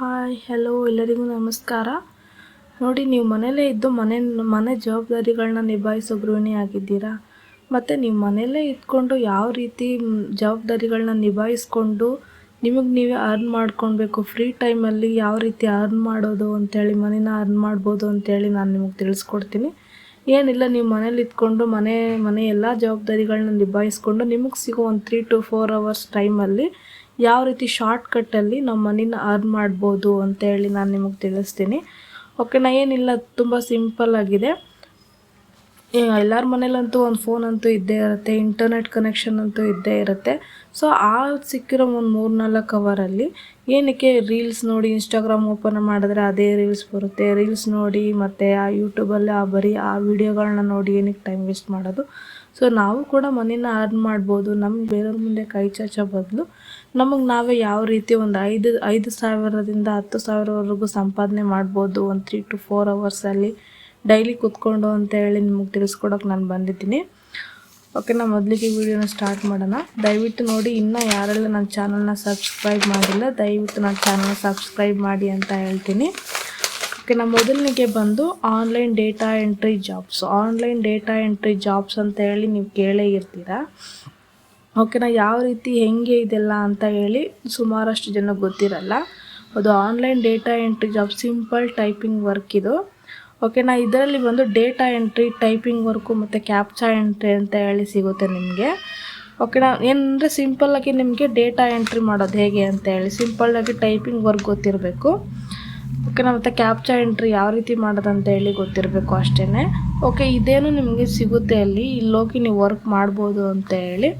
Hi hello ಎಲ್ಲರಿಗೂ ನಮಸ್ಕಾರ. ನೋಡಿ, ನೀವು ಮನೇಲೇ ಇದ್ದು ಮನೆ ಮನೆ ಜವಾಬ್ದಾರಿಗಳನ್ನ ನಿಭಾಯಿಸೋ ಗೃಹಿಣಿ ಆಗಿದ್ದೀರಾ? ಮತ್ತು ನೀವು ಮನೆಯಲ್ಲೇ ಇದ್ಕೊಂಡು ಯಾವ ರೀತಿ ಜವಾಬ್ದಾರಿಗಳನ್ನ ನಿಭಾಯಿಸ್ಕೊಂಡು ನಿಮಗೆ ನೀವೇ ಅರ್ನ್ ಮಾಡ್ಕೊಳ್ಬೇಕು? ಫ್ರೀ ಟೈಮಲ್ಲಿ ಯಾವ ರೀತಿ ಅರ್ನ್ ಮಾಡೋದು ಅಂತೇಳಿ, ಮನೇನ ಅರ್ನ್ ಮಾಡ್ಬೋದು ಅಂತೇಳಿ ನಾನು ನಿಮಗೆ ತಿಳಿಸ್ಕೊಡ್ತೀನಿ. ಏನಿಲ್ಲ, ನೀವು ಮನೇಲಿ ಇದ್ಕೊಂಡು ಮನೆ ಮನೆ ಎಲ್ಲ ಜವಾಬ್ದಾರಿಗಳನ್ನ ನಿಭಾಯಿಸ್ಕೊಂಡು ನಿಮಗೆ ಸಿಗೋ ಒಂದು ತ್ರೀ ಟು ಫೋರ್ ಅವರ್ಸ್ ಟೈಮಲ್ಲಿ ಯಾವ ರೀತಿ ಶಾರ್ಟ್ಕಟ್ಟಲ್ಲಿ ನಾವು ಮನಿನ ಅರ್ನ್ ಮಾಡ್ಬೋದು ಅಂತೇಳಿ ನಾನು ನಿಮಗೆ ತಿಳಿಸ್ತೀನಿ. ಓಕೆನಾ ಏನಿಲ್ಲ, ತುಂಬ ಸಿಂಪಲ್ ಆಗಿದೆ. ಎಲ್ಲರ ಮನೇಲಂತೂ ಒಂದು ಫೋನ್ ಅಂತೂ ಇದ್ದೇ ಇರುತ್ತೆ ಇಂಟರ್ನೆಟ್ ಕನೆಕ್ಷನ್ ಅಂತೂ ಇದ್ದೇ ಇರುತ್ತೆ. ಸೊ ಆ ಸಿಕ್ಕಿರೋ ಒಂದು ಮೂರು ನಾಲ್ಕು ಅವರಲ್ಲಿ ಏನಕ್ಕೆ ರೀಲ್ಸ್ ನೋಡಿ ಇನ್ಸ್ಟಾಗ್ರಾಮ್ ಓಪನ್ ಮಾಡಿದ್ರೆ ಅದೇ ರೀಲ್ಸ್ ಬರುತ್ತೆ. ರೀಲ್ಸ್ ನೋಡಿ, ಮತ್ತು ಆ ಯೂಟ್ಯೂಬಲ್ಲಿ ಆ ಬರೀ ಆ ವಿಡಿಯೋಗಳನ್ನ ನೋಡಿ ಏನಕ್ಕೆ ಟೈಮ್ ವೇಸ್ಟ್ ಮಾಡೋದು. ಸೊ ನಾವು ಕೂಡ ಮನೇನ ಅರ್ನ್ ಮಾಡ್ಬೋದು. ನಮ್ಗೆ ಬೇರೆಯವ್ರ ಮುಂದೆ ಕೈ ಚಾಚೋ ಬದಲು ನಮಗೆ ನಾವೇ ಯಾವ ರೀತಿ ಒಂದು ಐದು ಐದು ಸಾವಿರದಿಂದ ಹತ್ತು ಸಾವಿರವರೆಗೂ ಸಂಪಾದನೆ ಮಾಡ್ಬೋದು ಒಂದು ತ್ರೀ ಟು ಫೋರ್ ಅವರ್ಸಲ್ಲಿ ಡೈಲಿ ಕೂತ್ಕೊಂಡು ಅಂತ ಹೇಳಿ ನಿಮಗೆ ತಿಳಿಸ್ಕೊಡೋಕೆ ನಾನು ಬಂದಿದ್ದೀನಿ. ಓಕೆ ನಾನು ಮೊದಲಿಗೆ ವಿಡಿಯೋನ ಸ್ಟಾರ್ಟ್ ಮಾಡೋಣ. ದಯವಿಟ್ಟು ನೋಡಿ, ಇನ್ನೂ ಯಾರೆಲ್ಲ ನನ್ನ ಚಾನಲ್ನ ಸಬ್ಸ್ಕ್ರೈಬ್ ಮಾಡಿಲ್ಲ, ದಯವಿಟ್ಟು ನನ್ನ ಚಾನಲ್ನ ಸಬ್ಸ್ಕ್ರೈಬ್ ಮಾಡಿ ಅಂತ ಹೇಳ್ತೀನಿ. ಓಕೆ ನಾನು ಮೊದಲನಿಗೆ ಬಂದು online data entry jobs online data entry jobs ಅಂತ ಹೇಳಿ ನೀವು ಕೇಳೇ ಇರ್ತೀರಾ? ಓಕೆನಾ ಯಾವ ರೀತಿ ಹೆಂಗೆ ಇದೆಲ್ಲ ಅಂತ ಹೇಳಿ ಸುಮಾರಷ್ಟು ಜನ ಗೊತ್ತಿರಲ್ಲ. ಅದು online data entry job simple typing work ಇದು. ಓಕೆನಾ ಇದರಲ್ಲಿ ಬಂದು ಡೇಟಾ ಎಂಟ್ರಿ ಟೈಪಿಂಗ್ ವರ್ಕು ಮತ್ತು ಕ್ಯಾಪ್ಚಾ ಎಂಟ್ರಿ ಅಂತ ಹೇಳಿ ಸಿಗುತ್ತೆ ನಿಮಗೆ. ಓಕೆನಾ ಏನಂದರೆ ಸಿಂಪಲ್ಲಾಗಿ ನಿಮಗೆ ಡೇಟಾ ಎಂಟ್ರಿ ಮಾಡೋದು ಹೇಗೆ ಅಂತ ಹೇಳಿ ಸಿಂಪಲ್ಲಾಗಿ ಟೈಪಿಂಗ್ ವರ್ಕ್ ಗೊತ್ತಿರಬೇಕು. ಓಕೆನಾ ಮತ್ತು ಕ್ಯಾಪ್ಚಾ ಎಂಟ್ರಿ ಯಾವ ರೀತಿ ಮಾಡೋದು ಅಂತ ಹೇಳಿ ಗೊತ್ತಿರಬೇಕು ಅಷ್ಟೇ ಓಕೆ ಇದೇನು ನಿಮಗೆ ಸಿಗುತ್ತೆ ಅಲ್ಲಿ, ಇಲ್ಲೋಗಿ ನೀವು ವರ್ಕ್ ಮಾಡ್ಬೋದು ಅಂತ ಹೇಳಿ.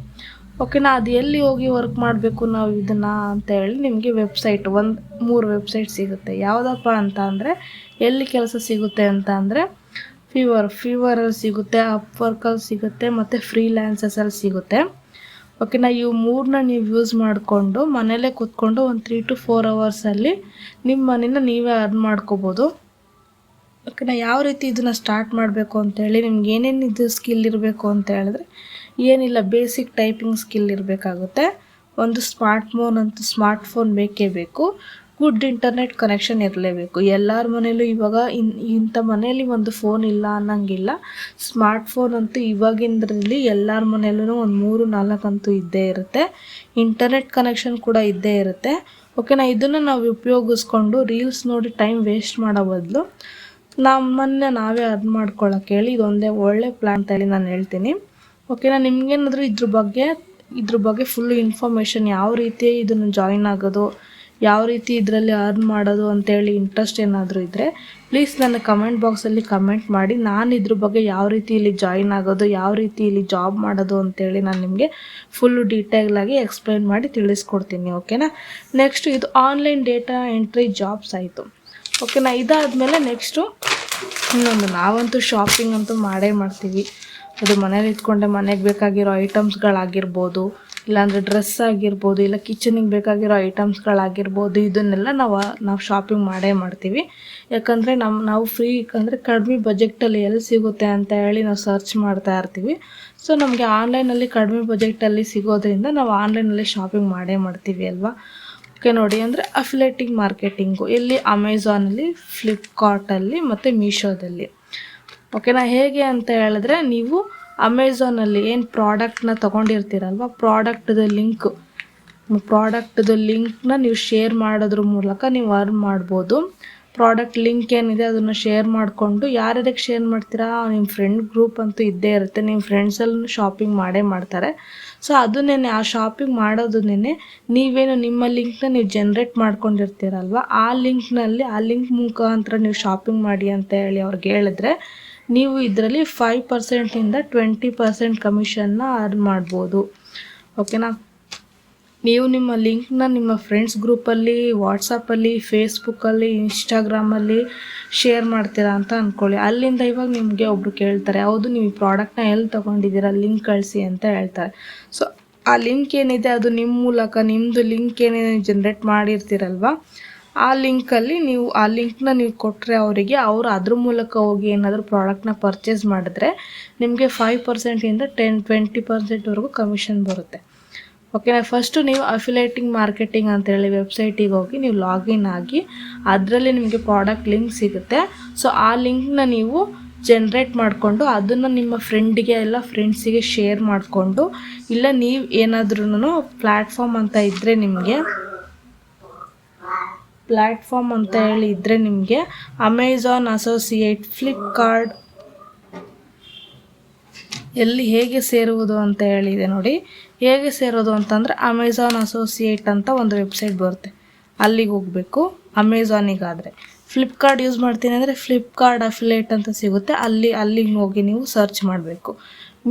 ಓಕೆನಾ ಅದು ಎಲ್ಲಿ ಹೋಗಿ ವರ್ಕ್ ಮಾಡಬೇಕು ನಾವು ಇದನ್ನು ಅಂತ ಹೇಳಿ ನಿಮಗೆ ವೆಬ್ಸೈಟ್ ಒಂದು ಮೂರು ವೆಬ್ಸೈಟ್ ಸಿಗುತ್ತೆ. ಯಾವುದಪ್ಪ ಅಂತ ಅಂದರೆ ಎಲ್ಲಿ ಕೆಲಸ ಸಿಗುತ್ತೆ ಅಂತ ಅಂದರೆ ಫೀವರ್ ಫೀವರಲ್ಲಿ ಸಿಗುತ್ತೆ ಅಪ್ ವರ್ಕಲ್ಲಿ ಸಿಗುತ್ತೆ, ಮತ್ತು ಫ್ರೀಲ್ಯಾನ್ಸಸಲ್ಲಿ ಸಿಗುತ್ತೆ. ಓಕೆನಾ ಇವು ಮೂರನ್ನ ನೀವು ಯೂಸ್ ಮಾಡಿಕೊಂಡು ಮನೇಲೇ ಕೂತ್ಕೊಂಡು ಒಂದು ತ್ರೀ ಟು ಫೋರ್ ಅವರ್ಸಲ್ಲಿ ನಿಮ್ಮ ಮನೇನ ನೀವೇ ಅರ್ನ್ ಮಾಡ್ಕೋಬೋದು. ಓಕೆನಾ ಯಾವ ರೀತಿ ಇದನ್ನು ಸ್ಟಾರ್ಟ್ ಮಾಡಬೇಕು ಅಂತೇಳಿ ನಿಮ್ಗೆ ಏನೇನು ಇದು ಸ್ಕಿಲ್ ಇರಬೇಕು ಅಂತ ಹೇಳಿದ್ರೆ ಏನಿಲ್ಲ ಬೇಸಿಕ್ ಟೈಪಿಂಗ್ ಸ್ಕಿಲ್ ಇರಬೇಕಾಗುತ್ತೆ. ಒಂದು ಸ್ಮಾರ್ಟ್ ಫೋನ್ ಅಂತೂ ಸ್ಮಾರ್ಟ್ ಫೋನ್ ಬೇಕೇ ಬೇಕು. ಗುಡ್ ಇಂಟರ್ನೆಟ್ ಕನೆಕ್ಷನ್ ಇರಲೇಬೇಕು. ಎಲ್ಲರ ಮನೇಲೂ ಇವಾಗ ಇನ್, ಇಂಥ ಮನೇಲಿ ಒಂದು ಫೋನ್ ಇಲ್ಲ ಅನ್ನಂಗಿಲ್ಲ. ಸ್ಮಾರ್ಟ್ ಫೋನ್ ಅಂತೂ ಇವಾಗಿಂದ್ರಲ್ಲಿ ಎಲ್ಲರ ಮನೇಲೂ ಒಂದು ಮೂರು ನಾಲ್ಕು ಅಂತೂ ಇದ್ದೇ ಇರುತ್ತೆ. ಇಂಟರ್ನೆಟ್ ಕನೆಕ್ಷನ್ ಕೂಡ ಇದ್ದೇ ಇರುತ್ತೆ. ಓಕೆನಾ ಇದನ್ನು ನಾವು ಉಪಯೋಗಿಸ್ಕೊಂಡು ರೀಲ್ಸ್ ನೋಡಿ ಟೈಮ್ ವೇಸ್ಟ್ ಮಾಡೋ ಬದಲು ನಮ್ಮನ್ನೇ ನಾವೇ ಅರ್ನ್ ಮಾಡ್ಕೊಳ್ಳೋಕೆ ಹೇಳಿ ಇದೊಂದೇ ಒಳ್ಳೆ ಪ್ಲ್ಯಾನ್ ಅಂತ ನಾನು ಹೇಳ್ತೀನಿ. ಓಕೆನಾ ನಿಮ್ಗೇನಾದರೂ ಇದ್ರ ಬಗ್ಗೆ ಇದ್ರ ಬಗ್ಗೆ ಫುಲ್ ಇನ್ಫಾರ್ಮೇಷನ್ ಯಾವ ರೀತಿ ಇದನ್ನು ಜಾಯಿನ್ ಆಗೋದು, ಯಾವ ರೀತಿ ಇದರಲ್ಲಿ ಅರ್ನ್ ಮಾಡೋದು ಅಂತೇಳಿ ಇಂಟ್ರೆಸ್ಟ್ ಏನಾದರೂ ಇದ್ದರೆ ಪ್ಲೀಸ್ ನನ್ನ ಕಮೆಂಟ್ ಬಾಕ್ಸಲ್ಲಿ ಕಮೆಂಟ್ ಮಾಡಿ. ನಾನು ಇದ್ರ ಬಗ್ಗೆ ಯಾವ ರೀತಿ ಇಲ್ಲಿ ಜಾಯಿನ್ ಆಗೋದು, ಯಾವ ರೀತಿ ಇಲ್ಲಿ ಜಾಬ್ ಮಾಡೋದು ಅಂತೇಳಿ ನಾನು ನಿಮಗೆ ಫುಲ್ಲು ಡೀಟೇಲಾಗಿ ಎಕ್ಸ್ಪ್ಲೈನ್ ಮಾಡಿ ತಿಳಿಸ್ಕೊಡ್ತೀನಿ ಓಕೆನಾ ನೆಕ್ಸ್ಟ್ ಇದು ಆನ್ಲೈನ್ ಡೇಟಾ ಎಂಟ್ರಿ ಜಾಬ್ಸ್ ಆಯಿತು. ಓಕೆನಾ ಇದಾದಮೇಲೆ ನೆಕ್ಸ್ಟು ಇನ್ನೊಂದು, ನಾವಂತೂ ಶಾಪಿಂಗ್ ಅಂತೂ ಮಾಡೇ ಮಾಡ್ತೀವಿ. ಅದು ಮನೇಲಿ ಇಟ್ಕೊಂಡೆ ಮನೆಗೆ ಬೇಕಾಗಿರೋ ಐಟಮ್ಸ್ಗಳಾಗಿರ್ಬೋದು, ಇಲ್ಲಾಂದರೆ ಡ್ರೆಸ್ ಆಗಿರ್ಬೋದು, ಇಲ್ಲ ಕಿಚನಿಗೆ ಬೇಕಾಗಿರೋ ಐಟಮ್ಸ್ಗಳಾಗಿರ್ಬೋದು, ಇದನ್ನೆಲ್ಲ ನಾವು ನಾವು ಶಾಪಿಂಗ್ ಮಾಡೇ ಮಾಡ್ತೀವಿ. ಯಾಕಂದರೆ ನಮ್ಮ ನಾವು ಫ್ರೀ ಅಂದರೆ ಕಡಿಮೆ ಬಜೆಟಲ್ಲಿ ಎಲ್ಲಿ ಸಿಗುತ್ತೆ ಅಂತ ಹೇಳಿ ನಾವು ಸರ್ಚ್ ಮಾಡ್ತಾ ಇರ್ತೀವಿ. ಸೊ ನಮಗೆ ಆನ್ಲೈನಲ್ಲಿ ಕಡಿಮೆ ಬಜೆಟಲ್ಲಿ ಸಿಗೋದ್ರಿಂದ ನಾವು ಆನ್ಲೈನಲ್ಲಿ ಶಾಪಿಂಗ್ ಮಾಡೇ ಮಾಡ್ತೀವಿ ಅಲ್ವಾ? ಓಕೆ ನೋಡಿ, ಅಂದರೆ ಅಫಿಲೇಟಿಂಗ್ ಮಾರ್ಕೆಟಿಂಗು ಎಲ್ಲಿ ಅಮೆಝಾನಲ್ಲಿ ಫ್ಲಿಪ್ಕಾರ್ಟಲ್ಲಿ ಮತ್ತು ಮೀಶೋದಲ್ಲಿ ಓಕೆನಾ ಹೇಗೆ ಅಂತ ಹೇಳಿದ್ರೆ ನೀವು ಅಮೆಝಾನಲ್ಲಿ ಏನು ಪ್ರಾಡಕ್ಟ್ನ ತೊಗೊಂಡಿರ್ತೀರಲ್ವ? ಪ್ರಾಡಕ್ಟ್ದು ಲಿಂಕ್ ಪ್ರಾಡಕ್ಟ್ದು ಲಿಂಕ್ನ ನೀವು ಶೇರ್ ಮಾಡೋದ್ರ ಮೂಲಕ ನೀವು ಅರ್ನ್ ಮಾಡ್ಬೋದು. ಪ್ರಾಡಕ್ಟ್ ಲಿಂಕ್ ಏನಿದೆ ಅದನ್ನು ಶೇರ್ ಮಾಡಿಕೊಂಡು ಯಾರ್ಯಾರಿಗೆ ಶೇರ್ ಮಾಡ್ತೀರಾ? ನಿಮ್ಮ ಫ್ರೆಂಡ್ ಗ್ರೂಪ್ ಅಂತೂ ಇದ್ದೇ ಇರುತ್ತೆ. ನಿಮ್ಮ ಫ್ರೆಂಡ್ಸಲ್ಲೂ ಶಾಪಿಂಗ್ ಮಾಡೇ ಮಾಡ್ತಾರೆ. ಸೊ ಅದನ್ನೇ ಆ ಶಾಪಿಂಗ್ ಮಾಡೋದನ್ನೇ ನೀವೇನು ನಿಮ್ಮ ಲಿಂಕ್ನ ನೀವು ಜನ್ರೇಟ್ ಮಾಡ್ಕೊಂಡಿರ್ತೀರಲ್ವ? ಆ ಲಿಂಕ್ನಲ್ಲಿ ಆ ಲಿಂಕ್ ಮುಖಾಂತರ ನೀವು ಶಾಪಿಂಗ್ ಮಾಡಿ ಅಂತ ಹೇಳಿ ಅವ್ರಿಗೆ ಹೇಳಿದ್ರೆ ನೀವು ಇದರಲ್ಲಿ ಫೈವ್ ಪರ್ಸೆಂಟಿಂದ ಟ್ವೆಂಟಿ ಪರ್ಸೆಂಟ್ ಕಮಿಷನ್ನ ಅರ್ನ್ ಮಾಡ್ಬೋದು. ಓಕೆನಾ ನೀವು ನಿಮ್ಮ ಲಿಂಕ್ನ ನಿಮ್ಮ ಫ್ರೆಂಡ್ಸ್ ಗ್ರೂಪಲ್ಲಿ ವಾಟ್ಸಪ್ಪಲ್ಲಿ ಫೇಸ್ಬುಕ್ಕಲ್ಲಿ ಇನ್ಸ್ಟಾಗ್ರಾಮಲ್ಲಿ ಶೇರ್ ಮಾಡ್ತೀರಾ ಅಂತ ಅಂದ್ಕೊಳ್ಳಿ ಅಲ್ಲಿಂದ ಇವಾಗ ನಿಮಗೆ ಒಬ್ಬರು ಕೇಳ್ತಾರೆ, ಹೌದು, ನೀವು ಈ ಪ್ರಾಡಕ್ಟ್ನ ಎಲ್ಲಿ ತೊಗೊಂಡಿದ್ದೀರಾ? ಲಿಂಕ್ ಕಳಿಸಿ ಅಂತ ಹೇಳ್ತಾರೆ. ಸೊ ಆ ಲಿಂಕ್ ಏನಿದೆ? ಅದು ನಿಮ್ಮ ಮೂಲಕ ನಿಮ್ಮದು ಲಿಂಕ್ ಏನೇನು ಜನ್ರೇಟ್ ಮಾಡಿರ್ತೀರಲ್ವ? ಆ ಲಿಂಕಲ್ಲಿ ನೀವು, ಆ ಲಿಂಕ್ನ ನೀವು ಕೊಟ್ಟರೆ ಅವರಿಗೆ, ಅವರು ಅದ್ರ ಮೂಲಕ ಹೋಗಿ ಏನಾದರೂ ಪ್ರಾಡಕ್ಟ್ನ ಪರ್ಚೇಸ್ ಮಾಡಿದ್ರೆ ನಿಮಗೆ ಫೈವ್ ಪರ್ಸೆಂಟಿಂದ ಟೆನ್ ಟ್ವೆಂಟಿ ಪರ್ಸೆಂಟ್ವರೆಗೂ ಕಮಿಷನ್ ಬರುತ್ತೆ. ಓಕೆನಾ ಫಸ್ಟು ನೀವು ಅಫಿಲೇಟಿಂಗ್ ಮಾರ್ಕೆಟಿಂಗ್ ಅಂತೇಳಿ ವೆಬ್ಸೈಟಿಗೆ ಹೋಗಿ ನೀವು ಲಾಗಿನ್ ಆಗಿ ಅದರಲ್ಲಿ ನಿಮಗೆ ಪ್ರಾಡಕ್ಟ್ ಲಿಂಕ್ ಸಿಗುತ್ತೆ. ಸೊ ಆ ಲಿಂಕ್ನ ನೀವು ಜನ್ರೇಟ್ ಮಾಡಿಕೊಂಡು ಅದನ್ನು ನಿಮ್ಮ ಫ್ರೆಂಡಿಗೆ ಎಲ್ಲ ಫ್ರೆಂಡ್ಸಿಗೆ ಶೇರ್ ಮಾಡಿಕೊಂಡು, ಇಲ್ಲ ನೀವು ಏನಾದ್ರೂ ಪ್ಲ್ಯಾಟ್ಫಾರ್ಮ್ ಅಂತ ಇದ್ದರೆ ನಿಮಗೆ ಪ್ಲ್ಯಾಟ್ಫಾರ್ಮ್ ಅಂತ ಹೇಳಿ ಇದ್ದರೆ ನಿಮಗೆ ಅಮೆಝಾನ್ ಅಸೋಸಿಯೇಟ್ ಫ್ಲಿಪ್ಕಾರ್ಟ್ ಎಲ್ಲಿ ಹೇಗೆ ಸೇರುವುದು ಅಂತ ಹೇಳಿದೆ ನೋಡಿ. ಹೇಗೆ ಸೇರೋದು ಅಂತಂದರೆ ಅಮೆಝಾನ್ ಅಸೋಸಿಯೇಟ್ ಅಂತ ಒಂದು ವೆಬ್ಸೈಟ್ ಬರುತ್ತೆ. ಅಲ್ಲಿಗೆ ಹೋಗಬೇಕು. ಅಮೆಝಾನಿಗಾದರೆ ಫ್ಲಿಪ್ಕಾರ್ಟ್ ಯೂಸ್ ಮಾಡ್ತೀನಿ ಅಂದರೆ ಫ್ಲಿಪ್ಕಾರ್ಟ್ ಅಫಿಲೇಟ್ ಅಂತ ಸಿಗುತ್ತೆ. ಅಲ್ಲಿ, ಅಲ್ಲಿಗೆ ಹೋಗಿ ನೀವು ಸರ್ಚ್ ಮಾಡಬೇಕು.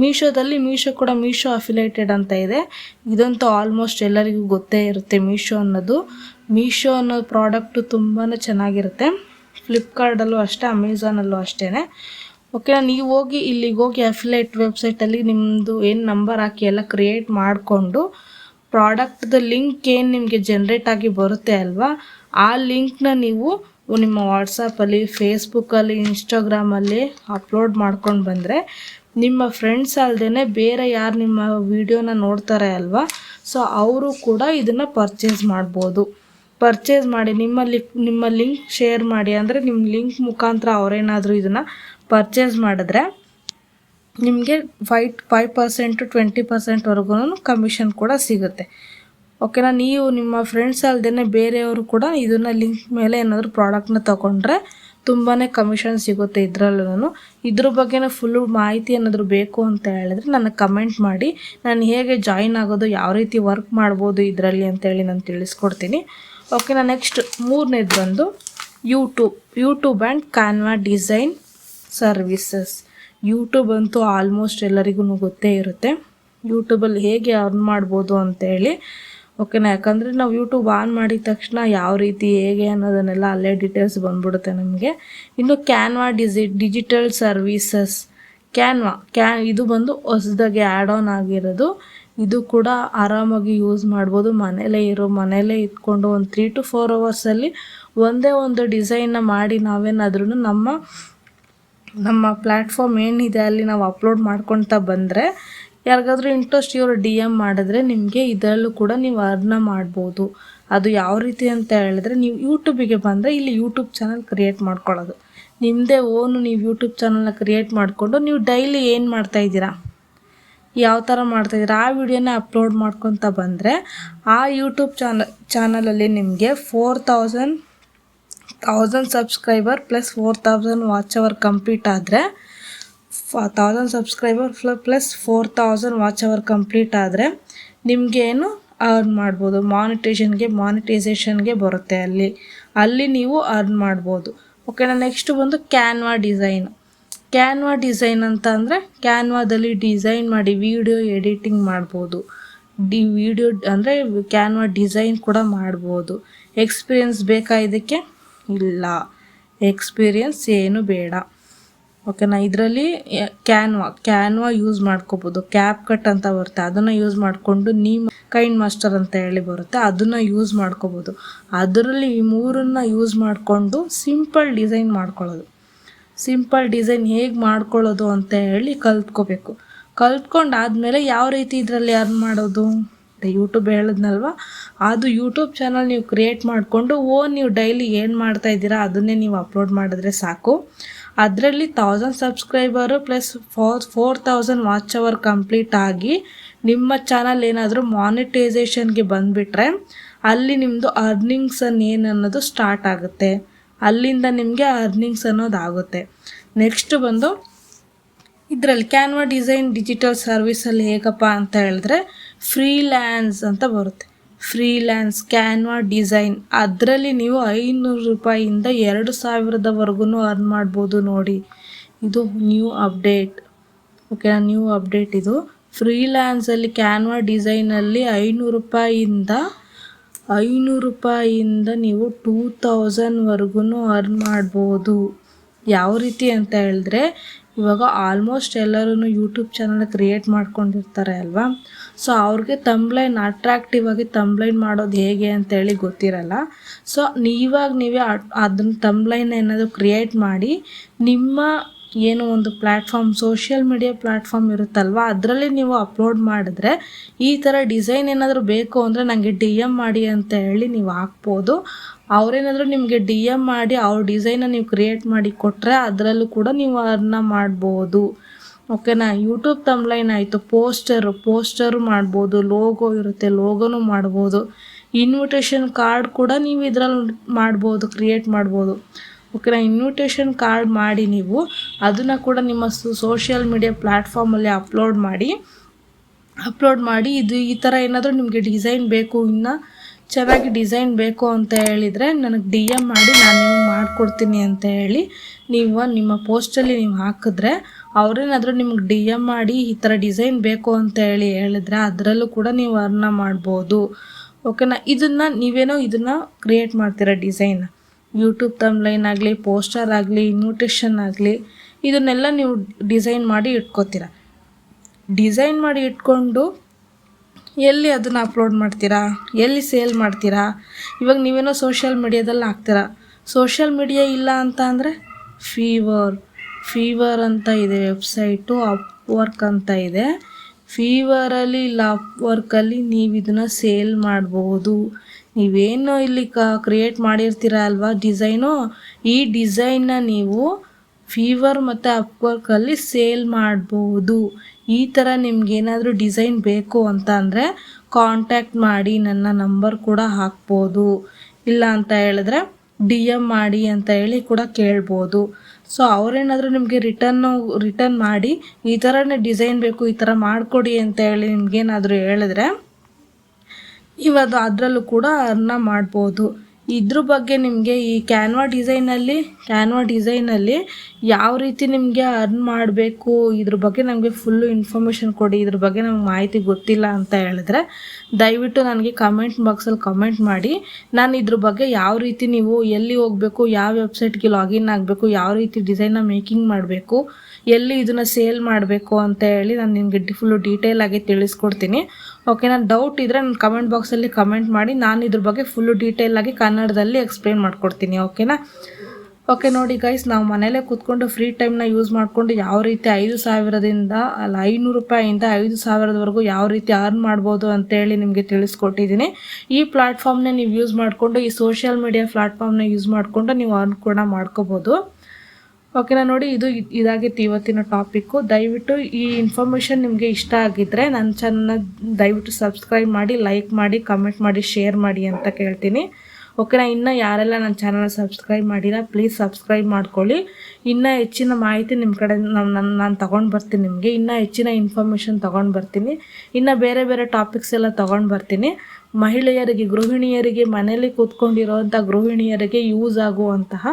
ಮೀಶೋದಲ್ಲಿ ಮೀಶೋ ಕೂಡ ಮೀಶೋ ಅಫಿಲೇಟೆಡ್ ಅಂತ ಇದೆ. ಇದಂತೂ ಆಲ್ಮೋಸ್ಟ್ ಎಲ್ಲರಿಗೂ ಗೊತ್ತೇ ಇರುತ್ತೆ ಮೀಶೋ ಅನ್ನೋದು. ಮೀಶೋ ಅನ್ನೋ ಪ್ರಾಡಕ್ಟು ತುಂಬಾ ಚೆನ್ನಾಗಿರುತ್ತೆ. ಫ್ಲಿಪ್ಕಾರ್ಟಲ್ಲೂ ಅಷ್ಟೇ ಅಮೆಝಾನಲ್ಲೂ ಅಷ್ಟೇ ಓಕೆ ನೀವು ಹೋಗಿ ಇಲ್ಲಿಗೆ ಹೋಗಿ ಅಫಿಲೇಟ್ ವೆಬ್ಸೈಟಲ್ಲಿ ನಿಮ್ಮದು ಏನು ನಂಬರ್ ಹಾಕಿ ಎಲ್ಲ ಕ್ರಿಯೇಟ್ ಮಾಡಿಕೊಂಡು ಪ್ರಾಡಕ್ಟ್ದ ಲಿಂಕ್ ಏನು ನಿಮಗೆ ಜನ್ರೇಟ್ ಆಗಿ ಬರುತ್ತೆ ಅಲ್ವಾ, ಆ ಲಿಂಕ್ನ ನೀವು ನಿಮ್ಮ ವಾಟ್ಸಪ್ಪಲ್ಲಿ ಫೇಸ್ಬುಕ್ಕಲ್ಲಿ ಇನ್ಸ್ಟಾಗ್ರಾಮಲ್ಲಿ ಅಪ್ಲೋಡ್ ಮಾಡ್ಕೊಂಡು ಬಂದರೆ ನಿಮ್ಮ ಫ್ರೆಂಡ್ಸ್ ಅಲ್ಲದೆ ಬೇರೆ ಯಾರು ನಿಮ್ಮ ವಿಡಿಯೋನ ನೋಡ್ತಾರೆ ಅಲ್ವಾ ಸೊ ಅವರು ಕೂಡ ಇದನ್ನು ಪರ್ಚೇಸ್ ಮಾಡ್ಬೋದು. ಪರ್ಚೇಸ್ ಮಾಡಿ ನಿಮ್ಮ ಲಿಕ್ ನಿಮ್ಮ ಲಿಂಕ್ ಶೇರ್ ಮಾಡಿ ಅಂದರೆ ನಿಮ್ಮ ಲಿಂಕ್ ಮುಖಾಂತರ ಅವರೇನಾದರೂ ಇದನ್ನು ಪರ್ಚೇಸ್ ಮಾಡಿದ್ರೆ ನಿಮಗೆ ಫೈ ಫೈವ್ ಪರ್ಸೆಂಟು ಟ್ವೆಂಟಿ ಪರ್ಸೆಂಟ್ವರೆಗೂ ಕಮಿಷನ್ ಕೂಡ ಸಿಗುತ್ತೆ. ಓಕೆನಾ ನೀವು ನಿಮ್ಮ ಫ್ರೆಂಡ್ಸ್ ಅಲ್ಲದೇ ಬೇರೆಯವರು ಕೂಡ ಇದನ್ನು ಲಿಂಕ್ ಮೇಲೆ ಏನಾದರೂ ಪ್ರಾಡಕ್ಟ್ನ ತೊಗೊಂಡ್ರೆ ತುಂಬಾ ಕಮಿಷನ್ ಸಿಗುತ್ತೆ ಇದರಲ್ಲೂ ಇದ್ರ ಬಗ್ಗೆ ಫುಲ್ಲು ಮಾಹಿತಿ ಏನಾದರೂ ಬೇಕು ಅಂತ ಹೇಳಿದ್ರೆ ನನಗೆ ಕಮೆಂಟ್ ಮಾಡಿ, ನಾನು ಹೇಗೆ ಜಾಯಿನ್ ಆಗೋದು, ಯಾವ ರೀತಿ ವರ್ಕ್ ಮಾಡ್ಬೋದು ಇದರಲ್ಲಿ ಅಂತೇಳಿ ನಾನು ತಿಳಿಸ್ಕೊಡ್ತೀನಿ. ಓಕೆನಾ ನೆಕ್ಸ್ಟ್ ಮೂರನೇದು ಬಂದು YouTube YouTube and Canva design services YouTube ಅಂತೂ ಆಲ್ಮೋಸ್ಟ್ ಎಲ್ಲರಿಗೂ ಗೊತ್ತೇ ಇರುತ್ತೆ. ಯೂಟ್ಯೂಬಲ್ಲಿ ಹೇಗೆ ಅರ್ನ್ ಮಾಡ್ಬೋದು ಅಂತೇಳಿ ಓಕೆನಾ ಯಾಕಂದರೆ ನಾವು ಯೂಟ್ಯೂಬ್ ಆನ್ ಮಾಡಿದ ತಕ್ಷಣ ಯಾವ ರೀತಿ ಹೇಗೆ ಅನ್ನೋದನ್ನೆಲ್ಲ ಅಲ್ಲೇ ಡೀಟೇಲ್ಸ್ ಬಂದ್ಬಿಡುತ್ತೆ ನಮಗೆ. ಇನ್ನು Canva digi digital services Canva ca ಇದು ಬಂದು ಹೊಸದಾಗಿ ಆ್ಯಡ್ ಆನ್ ಆಗಿರೋದು. ಇದು ಕೂಡ ಆರಾಮಾಗಿ ಯೂಸ್ ಮಾಡ್ಬೋದು. ಮನೇಲೇ ಇರೋ, ಮನೇಲೇ ಇಟ್ಕೊಂಡು ಒಂದು ತ್ರೀ ಟು ಫೋರ್ ಅವರ್ಸಲ್ಲಿ ಒಂದೇ ಒಂದು ಡಿಸೈನ್ನ ಮಾಡಿ ನಾವೇನಾದ್ರೂ ನಮ್ಮ ನಮ್ಮ ಪ್ಲ್ಯಾಟ್ಫಾರ್ಮ್ ಏನಿದೆ ಅಲ್ಲಿ ನಾವು ಅಪ್ಲೋಡ್ ಮಾಡ್ಕೊಳ್ತಾ ಬಂದರೆ ಯಾರಿಗಾದ್ರೂ ಇಂಟ್ರೆಸ್ಟ್ ಇವರು ಡಿ ಎಂ ಮಾಡಿದ್ರೆ ನಿಮಗೆ ಇದರಲ್ಲೂ ಕೂಡ ನೀವು ಅರ್ನ ಮಾಡ್ಬೋದು. ಅದು ಯಾವ ರೀತಿ ಅಂತ ಹೇಳಿದ್ರೆ ನೀವು ಯೂಟ್ಯೂಬಿಗೆ ಬಂದರೆ ಇಲ್ಲಿ ಯೂಟ್ಯೂಬ್ ಚಾನಲ್ ಕ್ರಿಯೇಟ್ ಮಾಡ್ಕೊಳ್ಳೋದು. ನಿಮ್ಮದೇ ಓನು ನೀವು ಯೂಟ್ಯೂಬ್ ಚಾನಲ್ನ ಕ್ರಿಯೇಟ್ ಮಾಡಿಕೊಂಡು ನೀವು ಡೈಲಿ ಏನು ಮಾಡ್ತಾಯಿದ್ದೀರಾ ಯಾವ ಥರ ಮಾಡ್ತಾಯಿದ್ದೀರಾ ಆ ವಿಡಿಯೋನ ಅಪ್ಲೋಡ್ ಮಾಡ್ಕೊತ ಬಂದರೆ ಆ ಯೂಟ್ಯೂಬ್ ಚಾನಲ್ ಚಾನಲಲ್ಲಿ ನಿಮಗೆ four thousand thousand subscriber plus four thousand watch hour complete ಆದರೆ thousand subscriber plus four thousand watch hour complete ಆದರೆ ನಿಮಗೇನು ಅರ್ನ್ ಮಾಡ್ಬೋದು ಮಾನಿಟೇಷನ್ಗೆ ಮಾನಿಟೈಸೇಷನ್ಗೆ ಬರುತ್ತೆ ಅಲ್ಲಿ. ಅಲ್ಲಿ ನೀವು ಅರ್ನ್ ಮಾಡ್ಬೋದು. ಓಕೆನಾ ನೆಕ್ಸ್ಟ್ ಬಂದು ಕ್ಯಾನ್ವಾ ಡಿಸೈನ್ ಕ್ಯಾನ್ವಾ ಡಿಸೈನ್ ಅಂತ ಅಂದರೆ ಕ್ಯಾನ್ವಾದಲ್ಲಿ ಡಿಸೈನ್ ಮಾಡಿ ವಿಡಿಯೋ ಎಡಿಟಿಂಗ್ ಮಾಡ್ಬೋದು. ಡಿ ವಿಡಿಯೋ ಅಂದರೆ ಕ್ಯಾನ್ವಾ ಡಿಸೈನ್ ಕೂಡ ಮಾಡ್ಬೋದು. ಎಕ್ಸ್ಪೀರಿಯನ್ಸ್ ಬೇಕಾ ಇದಕ್ಕೆ? ಇಲ್ಲ. ಎಕ್ಸ್ಪೀರಿಯನ್ಸ್ ಏನು ಬೇಡ. ಓಕೆನಾ? ಇದರಲ್ಲಿ ಕ್ಯಾನ್ವಾ ಕ್ಯಾನ್ವಾ ಯೂಸ್ ಮಾಡ್ಕೋಬೋದು. ಕ್ಯಾಪ್ ಕಟ್ ಅಂತ ಬರುತ್ತೆ. ಅದನ್ನು ಯೂಸ್ ಮಾಡಿಕೊಂಡು ನೀಮ್ ಕೈಂಡ್ ಮಾಸ್ಟರ್ ಅಂತ ಹೇಳಿ ಬರುತ್ತೆ. ಅದನ್ನು ಯೂಸ್ ಮಾಡ್ಕೋಬೋದು. ಅದರಲ್ಲಿ ಈ ಮೂರನ್ನು ಯೂಸ್ ಮಾಡಿಕೊಂಡು ಸಿಂಪಲ್ ಡಿಸೈನ್ ಮಾಡ್ಕೊಳ್ಳೋದು. ಸಿಂಪಲ್ ಡಿಸೈನ್ ಹೇಗೆ ಮಾಡ್ಕೊಳ್ಳೋದು ಅಂತ ಹೇಳಿ ಕಲ್ತ್ಕೋಬೇಕು. ಕಲ್ತ್ಕೊಂಡು ಆದಮೇಲೆ ಯಾವ ರೀತಿ ಇದರಲ್ಲಿ ಅರ್ನ್ ಮಾಡೋದು? ಯೂಟ್ಯೂಬ್ ಹೇಳಿದ್ನಲ್ವ? ಅದು ಯೂಟ್ಯೂಬ್ ಚಾನಲ್ ನೀವು ಕ್ರಿಯೇಟ್ ಮಾಡಿಕೊಂಡು ಓ ನೀವು ಡೈಲಿ ಏನು ಮಾಡ್ತಾ ಇದ್ದೀರಾ ಅದನ್ನೇ ನೀವು ಅಪ್ಲೋಡ್ ಮಾಡಿದ್ರೆ ಸಾಕು. ಅದರಲ್ಲಿ thousand subscriber plus four four thousand watch hour complete ಆಗಿ ನಿಮ್ಮ ಚಾನಲ್ ಏನಾದರೂ ಮಾನಿಟೈಸೇಷನ್ಗೆ ಬಂದುಬಿಟ್ರೆ ಅಲ್ಲಿ ನಿಮ್ಮದು ಅರ್ನಿಂಗ್ಸ್ ಏನು ಅನ್ನೋದು ಸ್ಟಾರ್ಟ್ ಆಗುತ್ತೆ. ಅಲ್ಲಿಂದ ನಿಮಗೆ ಅರ್ನಿಂಗ್ಸ್ ಅನ್ನೋದಾಗುತ್ತೆ ನೆಕ್ಸ್ಟ್ ಬಂದು, ಇದರಲ್ಲಿ ಕ್ಯಾನ್ವಾ ಡಿಸೈನ್ ಡಿಜಿಟಲ್ ಸರ್ವಿಸಲ್ಲಿ ಹೇಗಪ್ಪ ಅಂತ ಹೇಳಿದ್ರೆ ಫ್ರೀಲ್ಯಾನ್ಸ್ ಅಂತ ಬರುತ್ತೆ. ಫ್ರೀಲ್ಯಾನ್ಸ್ ಕ್ಯಾನ್ವಾ ಡಿಸೈನ್ ಅದರಲ್ಲಿ ನೀವು ಐನೂರು ರೂಪಾಯಿಯಿಂದ ಎರಡು ಸಾವಿರದವರೆಗೂ ಅರ್ನ್ ಮಾಡ್ಬೋದು ನೋಡಿ. ಇದು new update okay new update ಇದು. ಫ್ರೀಲ್ಯಾನ್ಸಲ್ಲಿ ಕ್ಯಾನ್ವಾ ಡಿಸೈನಲ್ಲಿ ಐನೂರು ರೂಪಾಯಿಯಿಂದ ಐನೂರು ರೂಪಾಯಿಂದ ನೀವು ಟೂ ತೌಸಂಡ್ವರೆಗೂ ಅರ್ನ್ ಮಾಡ್ಬೋದು. ಯಾವ ರೀತಿ ಅಂತ ಹೇಳಿದ್ರೆ, ಇವಾಗ ಆಲ್ಮೋಸ್ಟ್ ಎಲ್ಲರೂ ಯೂಟ್ಯೂಬ್ ಚಾನಲ್ ಕ್ರಿಯೇಟ್ ಮಾಡ್ಕೊಂಡಿರ್ತಾರೆ ಅಲ್ವಾ? ಸೊ, ಅವ್ರಿಗೆ ತಂಬ್ಲೈನ್ ಅಟ್ರಾಕ್ಟಿವ್ ಆಗಿ ತಂಬ್ಲೈನ್ ಮಾಡೋದು ಹೇಗೆ ಅಂತೇಳಿ ಗೊತ್ತಿರಲ್ಲ. ಸೊ, ನೀವಾಗ ನೀವೇ ಅದನ್ನ ತಂಬ್ಲೈನ್ ಏನಾದರೂ ಕ್ರಿಯೇಟ್ ಮಾಡಿ, ನಿಮ್ಮ ಏನು ಒಂದು ಪ್ಲ್ಯಾಟ್ಫಾರ್ಮ್ ಸೋಷಿಯಲ್ ಮೀಡಿಯಾ ಪ್ಲ್ಯಾಟ್ಫಾರ್ಮ್ ಇರುತ್ತಲ್ವ? ಅದರಲ್ಲಿ ನೀವು ಅಪ್ಲೋಡ್ ಮಾಡಿದ್ರೆ ಈ ಥರ ಡಿಸೈನ್ ಏನಾದರೂ ಬೇಕು ಅಂದರೆ ನನಗೆ ಡಿ ಎಂ ಮಾಡಿ ಅಂತ ಹೇಳಿ ನೀವು ಹಾಕ್ಬೋದು. ಅವರೇನಾದರೂ ನಿಮಗೆ ಡಿ ಎಂ ಮಾಡಿ ಅವ್ರ ಡಿಸೈನ ನೀವು ಕ್ರಿಯೇಟ್ ಮಾಡಿ ಕೊಟ್ಟರೆ ಅದರಲ್ಲೂ ಕೂಡ ನೀವು ಅದನ್ನ ಮಾಡ್ಬೋದು. ಓಕೆನಾ ಯೂಟ್ಯೂಬ್ ತಮ್ಲೈನ್ ಆಯಿತು. ಪೋಸ್ಟರು ಪೋಸ್ಟರು ಮಾಡ್ಬೋದು. ಲೋಗೋ ಇರುತ್ತೆ ಲೋಗೋನು ಮಾಡ್ಬೋದು. ಇನ್ವಿಟೇಷನ್ ಕಾರ್ಡ್ ಕೂಡ ನೀವು ಇದರಲ್ಲಿ ಮಾಡ್ಬೋದು ಕ್ರಿಯೇಟ್ ಮಾಡ್ಬೋದು. ಓಕೆನಾ ಇನ್ವಿಟೇಷನ್ ಕಾರ್ಡ್ ಮಾಡಿ ನೀವು ಅದನ್ನು ಕೂಡ ನಿಮ್ಮ ಸೋಷಿಯಲ್ ಮೀಡಿಯಾ ಪ್ಲ್ಯಾಟ್ಫಾರ್ಮಲ್ಲಿ ಅಪ್ಲೋಡ್ ಮಾಡಿ ಅಪ್ಲೋಡ್ ಮಾಡಿ ಇದು ಈ ಥರ ಏನಾದರೂ ನಿಮಗೆ ಡಿಸೈನ್ ಬೇಕು, ಇನ್ನು ಚೆನ್ನಾಗಿ ಡಿಸೈನ್ ಬೇಕು ಅಂತ ಹೇಳಿದರೆ ನನಗೆ ಡಿ ಎಂ ಮಾಡಿ ನಾನು ನಿಮ್ಗೆ ಮಾಡಿಕೊಡ್ತೀನಿ ಅಂತ ಹೇಳಿ ನೀವು ನಿಮ್ಮ ಪೋಸ್ಟಲ್ಲಿ ನೀವು ಹಾಕಿದ್ರೆ ಅವರೇನಾದರೂ ನಿಮ್ಗೆ ಡಿ ಎಂ ಮಾಡಿ ಈ ಥರ ಡಿಸೈನ್ ಬೇಕು ಅಂತ ಹೇಳಿ ಹೇಳಿದ್ರೆ ಅದರಲ್ಲೂ ಕೂಡ ನೀವು ಅರ್ನ ಮಾಡ್ಬೋದು. ಓಕೆನಾ ಇದನ್ನು ನೀವೇನೋ ಇದನ್ನು ಕ್ರಿಯೇಟ್ ಮಾಡ್ತೀರಾ ಡಿಸೈನ್ ಯೂಟ್ಯೂಬ್ ತಮ್ಲೈನ್ ಆಗಲಿ ಪೋಸ್ಟರ್ ಆಗಲಿ ಇನ್ವಿಟೇಷನ್ ಆಗಲಿ ಇದನ್ನೆಲ್ಲ ನೀವು ಡಿಸೈನ್ ಮಾಡಿ ಇಟ್ಕೋತೀರ. ಡಿಸೈನ್ ಮಾಡಿ ಇಟ್ಕೊಂಡು ಎಲ್ಲಿ ಅದನ್ನು ಅಪ್ಲೋಡ್ ಮಾಡ್ತೀರಾ? ಎಲ್ಲಿ ಸೇಲ್ ಮಾಡ್ತೀರಾ? ಇವಾಗ ನೀವೇನೋ ಸೋಷಿಯಲ್ ಮೀಡಿಯಾದಲ್ಲಿ ಹಾಕ್ತೀರಾ? ಸೋಷಿಯಲ್ ಮೀಡಿಯಾ ಇಲ್ಲ ಅಂತ ಅಂದರೆ ಫೀವರ್ ಫೀವರ್ ಅಂತ ಇದೆ ವೆಬ್ಸೈಟು ಅಪ್ ವರ್ಕ್ ಅಂತ ಇದೆ. ಫೀವರಲ್ಲಿ ಇಲ್ಲ ಅಪ್ ವರ್ಕಲ್ಲಿ ನೀವು ಇದನ್ನು ಸೇಲ್ ಮಾಡ್ಬೋದು. ನೀವೇನು ಇಲ್ಲಿ ಕ ಕ್ರಿಯೇಟ್ ಮಾಡಿರ್ತೀರ ಅಲ್ವಾ ಡಿಸೈನು? ಈ ಡಿಸೈನ್ನ ನೀವು ಫೀವರ್ ಮತ್ತು ಅಪ್ವರ್ಕಲ್ಲಿ ಸೇಲ್ ಮಾಡ್ಬೋದು. ಈ ಥರ ನಿಮ್ಗೇನಾದರೂ ಡಿಸೈನ್ ಬೇಕು ಅಂತ ಅಂದರೆ ಕಾಂಟ್ಯಾಕ್ಟ್ ಮಾಡಿ ನನ್ನ ನಂಬರ್ ಕೂಡ ಹಾಕ್ಬೋದು. ಇಲ್ಲ ಅಂತ ಹೇಳಿದ್ರೆ ಡಿ ಎಂ ಮಾಡಿ ಅಂತ ಹೇಳಿ ಕೂಡ ಕೇಳ್ಬೋದು. ಸೊ ಅವರೇನಾದರೂ ನಿಮಗೆ ರಿಟರ್ನು ರಿಟರ್ನ್ ಮಾಡಿ ಈ ಥರನೇ ಡಿಸೈನ್ ಬೇಕು, ಈ ಥರ ಮಾಡಿಕೊಡಿ ಅಂತ ಹೇಳಿ ನಿಮಗೇನಾದರೂ ಹೇಳಿದ್ರೆ ಇವತ್ತು ಅದರಲ್ಲೂ ಕೂಡ ಅರ್ನ ಮಾಡ್ಬೋದು. ಇದ್ರ ಬಗ್ಗೆ ನಿಮಗೆ ಈ ಕ್ಯಾನ್ವಾ ಡಿಸೈನಲ್ಲಿ ಕ್ಯಾನ್ವಾ ಡಿಸೈನಲ್ಲಿ ಯಾವ ರೀತಿ ನಿಮಗೆ ಅರ್ನ್ ಮಾಡಬೇಕು, ಇದ್ರ ಬಗ್ಗೆ ನಮಗೆ ಫುಲ್ಲು ಇನ್ಫಾರ್ಮೇಷನ್ ಕೊಡಿ, ಇದ್ರ ಬಗ್ಗೆ ನಮ್ಗೆ ಮಾಹಿತಿ ಗೊತ್ತಿಲ್ಲ ಅಂತ ಹೇಳಿದ್ರೆ ದಯವಿಟ್ಟು ನನಗೆ ಕಮೆಂಟ್ ಬಾಕ್ಸಲ್ಲಿ ಕಮೆಂಟ್ ಮಾಡಿ. ನಾನು ಇದ್ರ ಬಗ್ಗೆ ಯಾವ ರೀತಿ ನೀವು ಎಲ್ಲಿ ಹೋಗಬೇಕು, ಯಾವ ವೆಬ್ಸೈಟ್ಗೆ ಲಾಗಿನ್ ಆಗಬೇಕು, ಯಾವ ರೀತಿ ಡಿಸೈನ್ನ ಮೇಕಿಂಗ್ ಮಾಡಬೇಕು, ಎಲ್ಲಿ ಇದನ್ನು ಸೇಲ್ ಮಾಡಬೇಕು ಅಂತ ಹೇಳಿ ನಾನು ನಿಮಗೆ ಫುಲ್ಲು ಡೀಟೇಲ್ ಆಗಿ ತಿಳಿಸ್ಕೊಡ್ತೀನಿ. ಓಕೆ ನಾನು ಡೌಟ್ ಇದ್ದರೆ ನನ್ನ ಕಮೆಂಟ್ ಬಾಕ್ಸಲ್ಲಿ ಕಮೆಂಟ್ ಮಾಡಿ, ನಾನು ಇದ್ರ ಬಗ್ಗೆ ಫುಲ್ಲು ಡೀಟೇಲ್ ಆಗಿ ಕನ್ನಡದಲ್ಲಿ ಎಕ್ಸ್ಪ್ಲೇನ್ ಮಾಡ್ಕೊಡ್ತೀನಿ ಓಕೆನಾ ಓಕೆ ನೋಡಿ ಗೈಸ್ ನಾವು ಮನೇಲೇ ಕೂತ್ಕೊಂಡು ಫ್ರೀ ಟೈಮ್ನ ಯೂಸ್ ಮಾಡಿಕೊಂಡು ಯಾವ ರೀತಿ ಐದು ಸಾವಿರದಿಂದ, ಅಲ್ಲ ಐನೂರು ರೂಪಾಯಿಂದ ಐದು ಸಾವಿರದವರೆಗೂ ಯಾವ ರೀತಿ ಅರ್ನ್ ಮಾಡ್ಬೋದು ಅಂತೇಳಿ ನಿಮಗೆ ತಿಳಿಸ್ಕೊಟ್ಟಿದ್ದೀನಿ. ಈ ಪ್ಲಾಟ್ಫಾರ್ಮ್ನ ನೀವು ಯೂಸ್ ಮಾಡಿಕೊಂಡು, ಈ ಸೋಷಿಯಲ್ ಮೀಡಿಯಾ ಪ್ಲಾಟ್ಫಾರ್ಮ್ನ ಯೂಸ್ ಮಾಡಿಕೊಂಡು ನೀವು ಅರ್ನ್ ಕೂಡ ಮಾಡ್ಕೋಬೋದು. ಓಕೆನಾ, ನೋಡಿ, ಇದು ಇದಾಗಿತ್ತು ಇವತ್ತಿನ ಟಾಪಿಕ್ಕು. ದಯವಿಟ್ಟು ಈ ಇನ್ಫಾರ್ಮೇಷನ್ ನಿಮಗೆ ಇಷ್ಟ ಆಗಿದ್ದರೆ ನನ್ನ ಚಾನಲ್ನ ದಯವಿಟ್ಟು ಸಬ್ಸ್ಕ್ರೈಬ್ ಮಾಡಿ, ಲೈಕ್ ಮಾಡಿ, ಕಮೆಂಟ್ ಮಾಡಿ, ಶೇರ್ ಮಾಡಿ ಅಂತ ಕೇಳ್ತೀನಿ. ಓಕೆನಾ, ಇನ್ನೂ ಯಾರೆಲ್ಲ ನನ್ನ ಚಾನಲ್ನ ಸಬ್ಸ್ಕ್ರೈಬ್ ಮಾಡಿಲ್ಲ, ಪ್ಲೀಸ್ ಸಬ್ಸ್ಕ್ರೈಬ್ ಮಾಡ್ಕೊಳ್ಳಿ. ಇನ್ನೂ ಹೆಚ್ಚಿನ ಮಾಹಿತಿ ನಿಮ್ಮ ಕಡೆ ನಾನು ನಾನು ನಾನು ತೊಗೊಂಡು ಬರ್ತೀನಿ ನಿಮಗೆ. ಇನ್ನೂ ಹೆಚ್ಚಿನ ಇನ್ಫಾರ್ಮೇಷನ್ ತೊಗೊಂಡು ಬರ್ತೀನಿ. ಇನ್ನು ಬೇರೆ ಬೇರೆ ಟಾಪಿಕ್ಸ್ ಎಲ್ಲ ತೊಗೊಂಡು ಬರ್ತೀನಿ. ಮಹಿಳೆಯರಿಗೆ, ಗೃಹಿಣಿಯರಿಗೆ ಮನೇಲಿ ಕೂತ್ಕೊಂಡಿರೋವಂಥ ಗೃಹಿಣಿಯರಿಗೆ ಯೂಸ್ ಆಗುವಂತಹ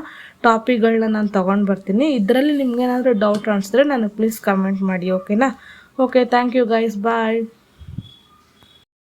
ಟಾಪಿಕ್ಗಳನ್ನ ನಾನು ತೊಗೊಂಡು ಬರ್ತೀನಿ. ಇದರಲ್ಲಿ ನಿಮ್ಗೇನಾದರೂ ಡೌಟ್ ಅನಿಸಿದ್ರೆ ನನಗೆ ಪ್ಲೀಸ್ ಕಮೆಂಟ್ ಮಾಡಿ ಓಕೆನಾ okay thank you guys bye